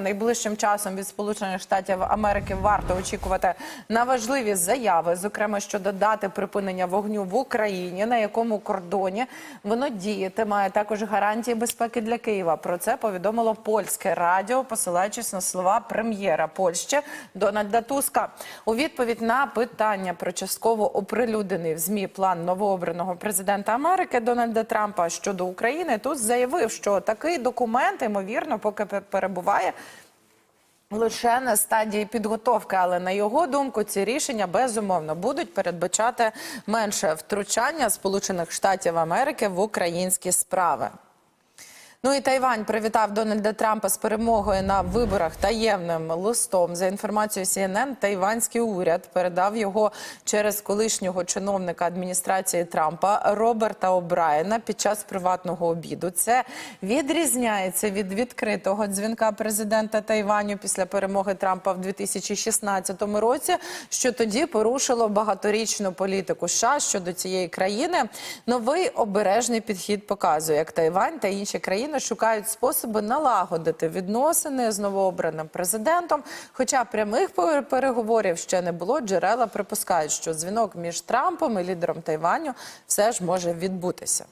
Найближчим часом від Сполучених Штатів Америки варто очікувати на важливі заяви, зокрема щодо дати припинення вогню в Україні, на якому кордоні воно діятиме, а також гарантії безпеки для Києва. Про це повідомило польське радіо, посилаючись на слова прем'єра Польщі Дональда Туска. У відповідь на питання про частково оприлюднений в змі план новообраного президента Америки Дональда Трампа щодо України, Туsk заявив, що такий документ ймовірно поки перебуває лише на стадії підготовки, але на його думку, ці рішення безумовно будуть передбачати менше втручання Сполучених Штатів Америки в українські справи. Ну і Тайвань привітав Дональда Трампа з перемогою на виборах таємним листом. За інформацією CNN, тайванський уряд передав його через колишнього чиновника адміністрації Трампа Роберта О'Брайена під час приватного обіду. Це відрізняється від відкритого дзвінка президента Тайваню після перемоги Трампа в 2016 році, що тоді порушило багаторічну політику США щодо цієї країни. Новий обережний підхід показує, як Тайвань та інші країни шукають способи налагодити відносини з новообраним президентом. Хоча прямих пер- переговорів ще не було, джерела припускають, що дзвінок між Трампом і лідером Тайваню все ж може відбутися.